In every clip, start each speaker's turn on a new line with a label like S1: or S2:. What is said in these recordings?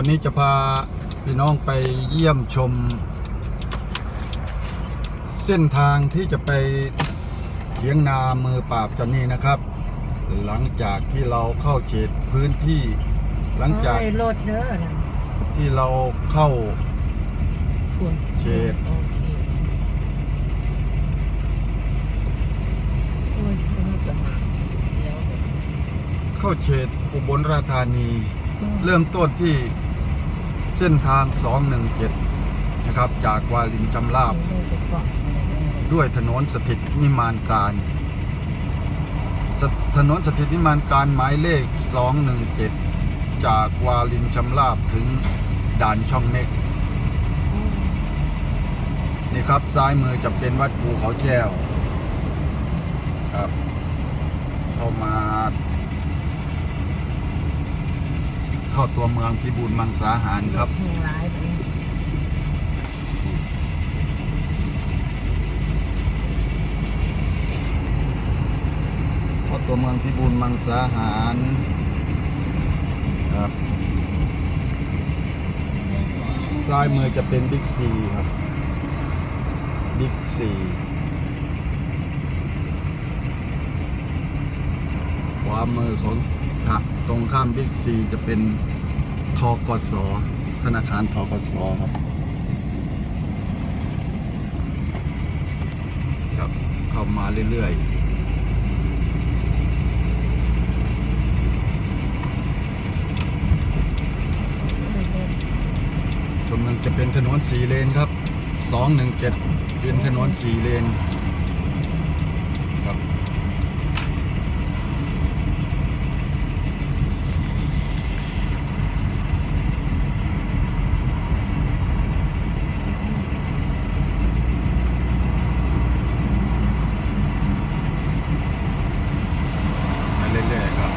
S1: วันนี้จะพาพี่น้องไปเยี่ยมชม เส้นทางที่จะไปเถียงนามือปราบจอนนี่นะครับ หลังจากที่เราเข้าเขตพื้นที่ หลังจาก
S2: รถเด้อนะ
S1: ที่เราเข้าเขต
S2: โอเคโอ้ยเป็นรถกระบะเดี๋ยวเดี๋ยว
S1: เข้าเขตอุบลราชธานี เริ่มต้นที่ เส้นทาง 217 นะครับ จากวาลินจำลาบ
S2: ด้วย
S1: ถนนสถิตนิมานการ ถนนสถิตนิมานการหมายเลข 217 จากวาลินชำลาบถึงด่านช่องเม็กนี่ครับซ้ายมือจะเป็นวัดภูเขาแก้วครับเข้ามา เข้าตัวเมืองพิบูลมังสาหารครับ
S2: แห่งร้ายไปเนี่ย
S1: เข้าตัวเมืองพิบูลมังสาหารครับซ้ายมือจะเป็นบิ๊กซีครับบิ๊กซีขวามือของ ครับตรงข้ามบิ๊กซีจะเป็นทกสธนาคารทกสครับครับเข้ามาเรื่อยๆชมเมืองจะเป็นถนนสี่เลนครับ 217 เป็นถนนสี่เลน ครับ ไปเรื่อยๆครับ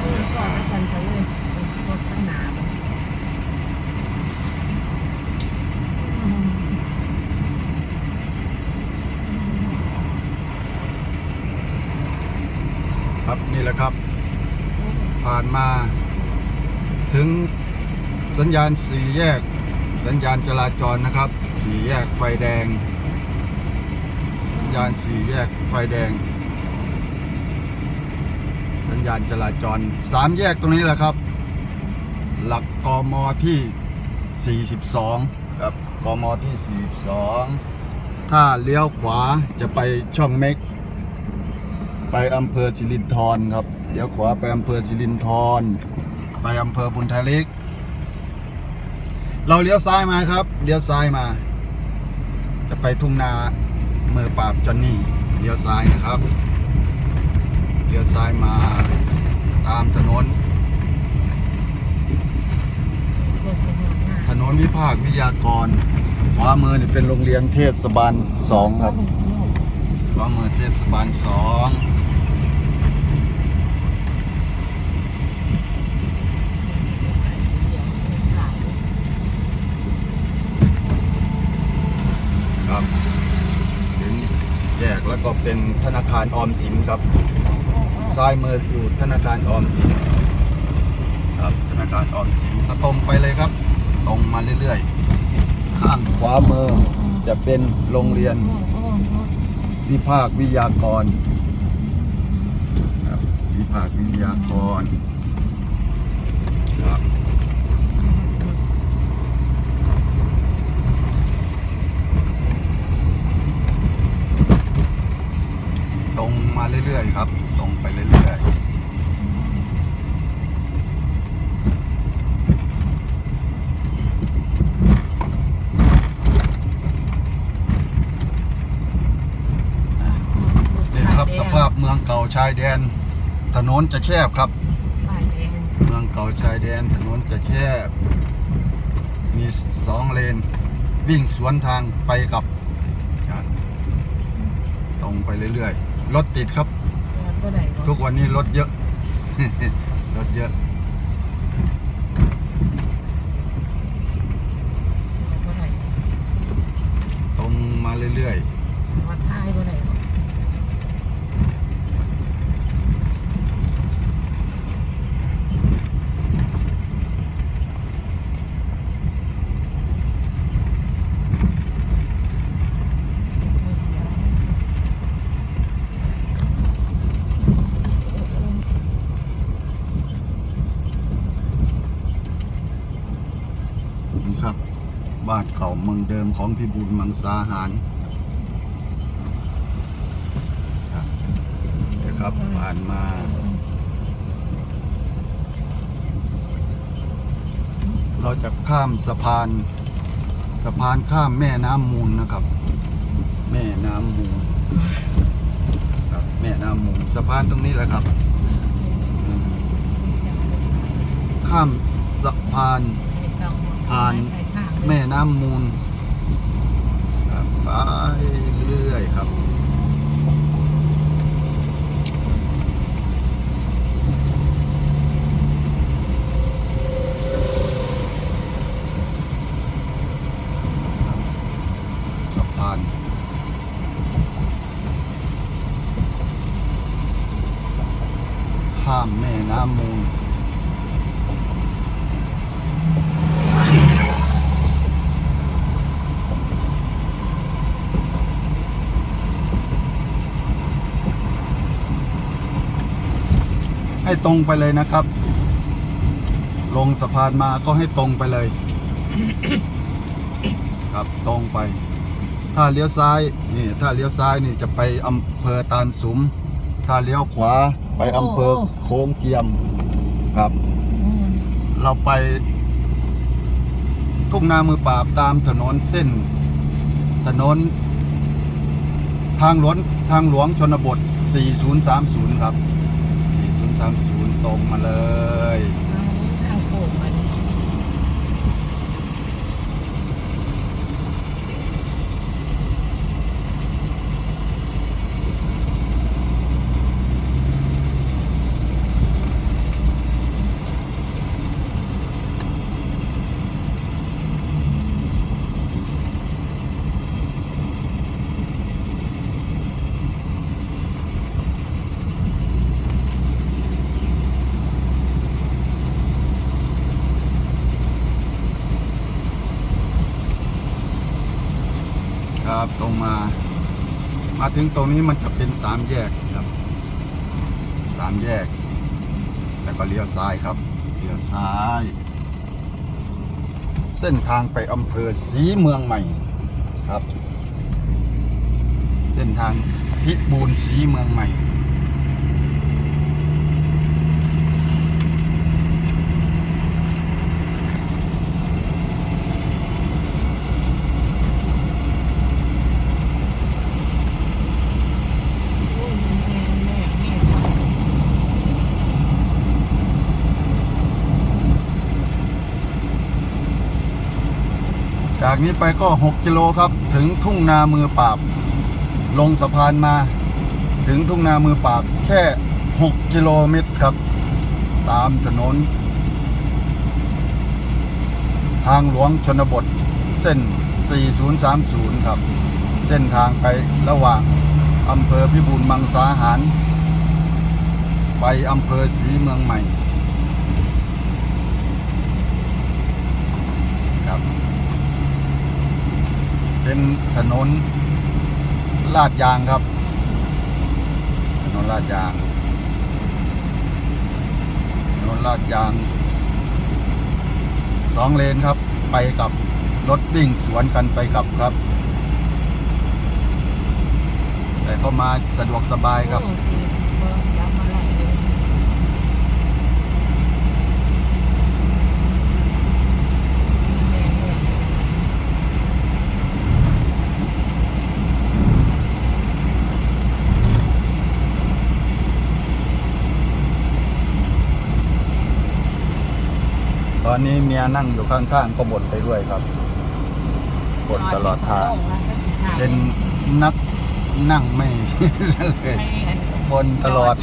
S2: เดี๋ยวก่อนกันไปเลยรถข้างหน้าไปอืม
S1: ครับนี่แหละครับ ผ่านมา ถึงสั ญญาณสี่แยก สัญญาณจราจรนะครับสี่แยกไฟแดง สัญญาณสี่แยกไฟแดง สัญญาณจราจรสามแยกตรงนี้แหละครับ หลักกมที่ 42ครับกมที่ 42 ถ้าเลี้ยวขวาจะไปช่องเม็ก ไปอำเภอสิรินธรครับ เลี้ยวขวาไปอำเภอสิรินธรไปอำเภอบุญทะเล็ก เราเลี้ยวซ้ายมาครับ เลี้ยวซ้ายมา จะไปทุ่งนาเมือปราบจอนนี่ เลี้ยวซ้ายนะครับ เลี้ยวซ้ายมาตามถนน
S2: ถข้างหน้า
S1: ถนนวิภาควิทยากร ขวามือนี่เป็นโรงเรียนเทศบาลสองครับ ขวามือเทศบาลสอง ครับ ถึงแยกแล้วก็เป็น ธนาคารออมสินครับซ้ายมืออยู่ธนาคารออมสินครับธนาคารออมสินก็ตรงไปเลยครับ ตรงมาเรื่อยๆ ข้างขวามือจะเป็นโรงเรียน วิภาควิทยากรครับวิภาควิทยากรครับ ตรงมาเรื่อยๆครับ ตรงไปเรื่อยๆนี่ครับสภาพเมืองเก่าชายแดน ถนนจะแคบครับ
S2: ป้ายแดง
S1: เมืองเก่าชายแดนถนนจะแคบ มีสองเลน วิ่งสวนทางไปกับครับตรงไปเรื่อยๆ รถติดครับ
S2: จอดก็ได้
S1: ทุกวันนี้รถเยอะ รถเยอะ
S2: ก็ได้
S1: ตรงมาเรื่อย
S2: วัดท้ายก็ได้
S1: บ้านเก่าเมืองเดิมของพิบูลมังสาหารนะครับผ่านมาเราจะข้ามสะพานสะพานข้ามแม่น้ำมูลนะครับ แม่น้ำมูลครับแม่น้ำมูลสะพานตรงนี้แหละครับ ข้ามสะพานผ่าน แม่น้ำมูลไปเรื่อยๆครับ สะพาน ข้ามแม่น้ำมูล ให้ตรงไปเลยนะครับ ลงสะพานมาก็ให้ตรงไปเลย ครับตรงไป ถ้าเลี้ยวซ้ายนี่ถ้าเลี้ยวซ้ายนี่จะไปอำเภอตาลสุม ถ้าเลี้ยวขวาไปอำเภอโค้งเกียมครับ เราไปทุ่งนามือปราบตามถนนเส้น ถนน ทางหลวงทางหลวงชนบท 4030 ครับ 30 ตรงมาเลย
S2: ทางโค้งมัน
S1: ครับตรงมา มา ถึงตรงนี้มันจะเป็นสามแยกครับสามแยก แล้วก็เลี้ยวซ้ายครับเลี้ยวซ้าย เส้นทางไปอำเภอศรีเมืองใหม่ครับ เส้นทางพิบูลศรีเมืองใหม่
S2: โอ้ยแม่แม่แม่ทำ
S1: จากนี้ไปก็ 6 กิโลครับ ถึงทุ่งนามือปราบ ลงสะพานมา ถึงทุ่งนามือปราบ แค่ 6 กิโลเมตรครับ ตามถนน ทางหลวงชนบท เส้น 4030 ครับ เส้นทางไประหว่างอำเภอพิบูลมังสาหาร ไปอำเภอศรีเมืองใหม่ ครับ เป็นถนนลาดยางครับ ถนนลาดยาง ถนนลาดยางสองเลนครับ ไปกับรถวิ่งสวนกันไปกับครับ แต่เข้ามาสะดวกสบายครับ
S2: โอ้สิเบิ่งยับมาไหลเลยแม่แม่
S1: ต อนนี้เมียนั่งอยู่ข้างๆก็บ่นไปด้วยครับบ่นตลอดทาง เป็นนักนั่งไม่นั่นเลยบ่นตลอด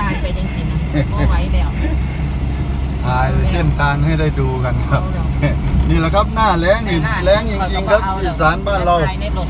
S2: ตายไปจริงๆนะก็ไหว้แล้ว
S1: ถ่ายเส้นทางให้ได้ดูกันครับ นี่แหละครับหน้าแรงนี่แรงจริงๆครับอีสานบ้านเรา
S2: ตยในรถ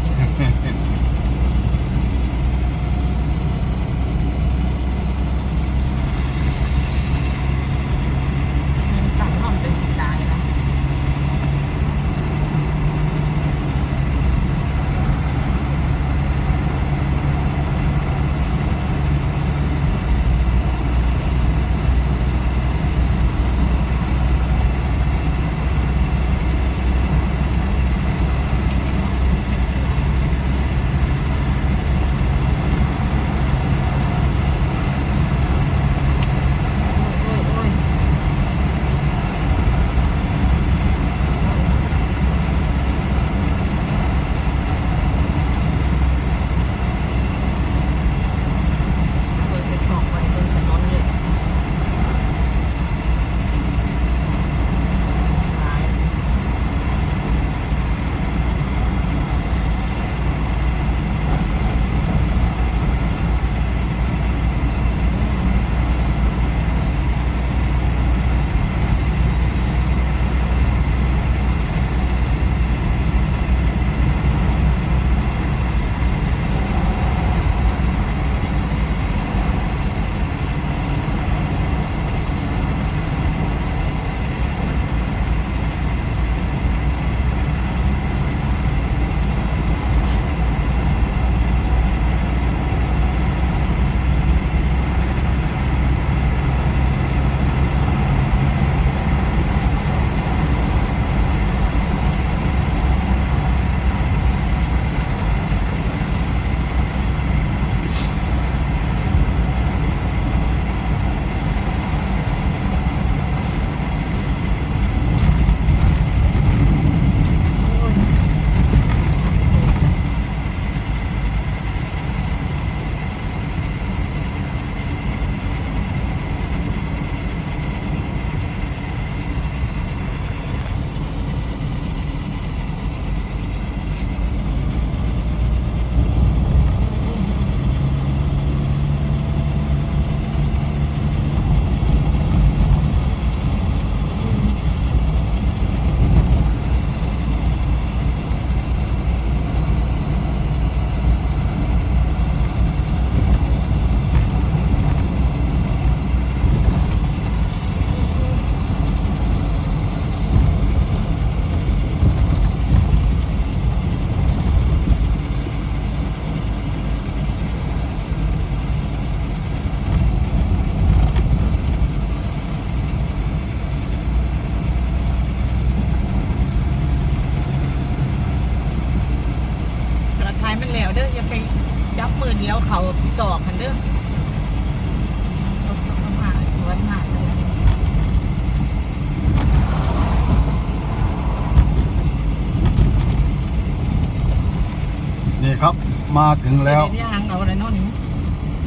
S1: ครับ มาถึงแล้ว
S2: เสียงเอาอะไรโน่นนี่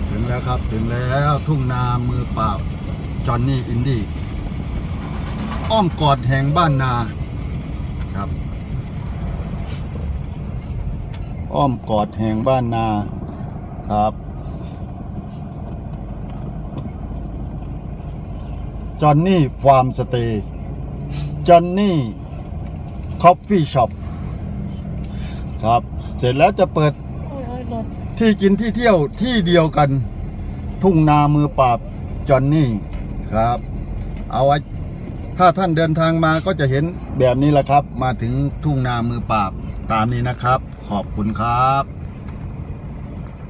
S1: ถึงแล้วครับ ถึงแล้วทุ่งนามือปราบจอห์นนี่อินดี้อ้อมกอดแห่งบ้านนาครับ อ้อมกอดแห่งบ้านนาครับ จอห์นนี่ฟาร์มสเตย์จอห์นนี่คอฟฟี่ช็อปครับ เสร็จแล้วจะเปิด
S2: โอ้ยโอ้ยรถ
S1: ที่กินที่เที่ยวที่เดียวกัน ทุ่งนามือปราบจอนนี่ครับ เอาไว้ถ้าท่านเดินทางมาก็จะเห็นแบบนี้แหละครับ มาถึงทุ่งนามือปราบตามนี้นะครับ ขอบคุณครับ